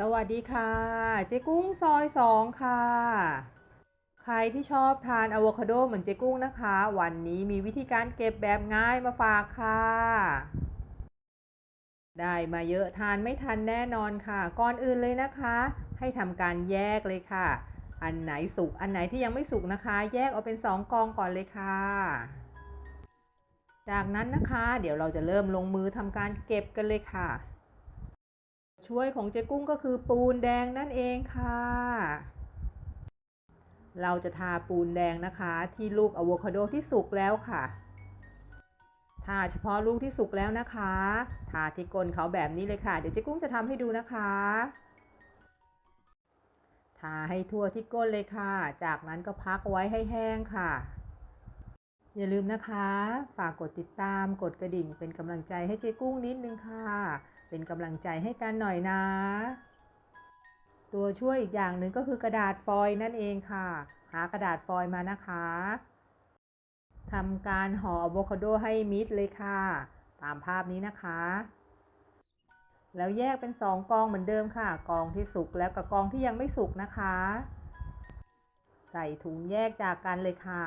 สวัสดีค่ะ เจ๊กุ้งซอยสองค่ะ ใครที่ชอบทานอะโวคาโดเหมือนเจ๊กุ้งนะคะ วันนี้มีวิธีการเก็บแบบง่ายมาฝากค่ะ ได้มาเยอะทานไม่ทันแน่นอนค่ะ ก่อนอื่นเลยนะคะ ให้ทำการแยกเลยค่ะ อันไหนสุกอันไหนที่ยังไม่สุกนะคะ แยกเอาเป็นสองกองก่อนเลยค่ะ จากนั้นนะคะ เดี๋ยวเราจะเริ่มลงมือทำการเก็บกันเลยค่ะ ช่วยของเจ๊กุ้งก็คือปูนแดงนั่นเองค่ะ เราจะทาปูนแดงนะคะ ที่ลูกอะโวคาโดที่สุกแล้วค่ะ ทาเฉพาะลูกที่สุกแล้วนะคะ ทาที่ก้นเขาแบบนี้เลยค่ะ เดี๋ยวเจ๊กุ้งจะทำให้ดูนะคะ ทาให้ทั่วที่ก้นเลยค่ะ จากนั้นก็พักไว้ให้แห้งค่ะ อย่าลืมนะคะ ฝากกดติดตามกดกระดิ่ง เป็นกำลังใจให้เจ๊กุ้งนิดนึงค่ะ เป็นกำลังใจให้กันหน่อยนะ ตัวช่วยอีกอย่างหนึ่งก็คือกระดาษฟอยล์นั่นเองค่ะ หากระดาษฟอยล์มานะคะทำการห่ออะโวคาโดให้มิดเลยค่ะ ตามภาพนี้นะคะ แล้วแยกเป็นสองกองเหมือนเดิมค่ะ กองที่สุกแล้วกับกองที่ยังไม่สุกนะคะ ใส่ถุงแยกจากกันเลยค่ะ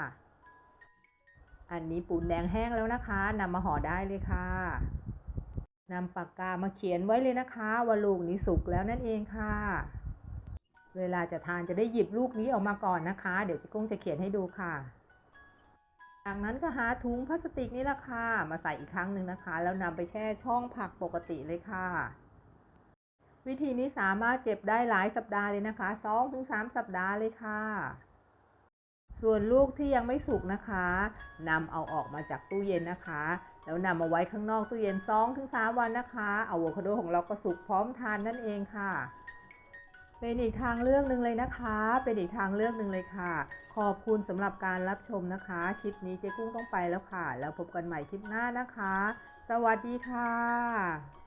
อันนี้ปูนแดงแห้งแล้วนะคะนำมาห่อได้เลยค่ะนำปากกามาเขียนไว้เลยนะคะว่าลูกนี้สุกแล้วนั่นเองค่ะ เวลาจะทานจะได้หยิบลูกนี้ออกมาก่อนนะคะ เดี๋ยวจ๊กุ้งจะเขียนให้ดูค่ะ จากนั้นก็หาถุงพลาสติกนี่ละค่ะมาใส่อีกครั้งหนึ่งนะคะ แล้วนำไปแช่ช่องผักปกติเลยค่ะ วิธีนี้สามารถเก็บได้หลายสัปดาห์เลยนะคะ 2-3 สัปดาห์เลยค่ะ ส่วนลูกที่ยังไม่สุกนะคะนำเอาออกมาจากตู้เย็นนะคะ แล้วนำมาไว้ข้างนอกตู้เย็น2-3วันนะคะอะโวคาโดของเราก็สุกพร้อมทานนั่นเองค่ะ เป็นอีกทางเลือกหนึ่งเลยนะคะ เป็นอีกทางเลือกหนึ่งเลยค่ะ ขอบคุณสำหรับการรับชมนะคะ คลิปนี้เจ๊กุ้งต้องไปแล้วค่ะ แล้วพบกันใหม่คลิปหน้านะคะ สวัสดีค่ะ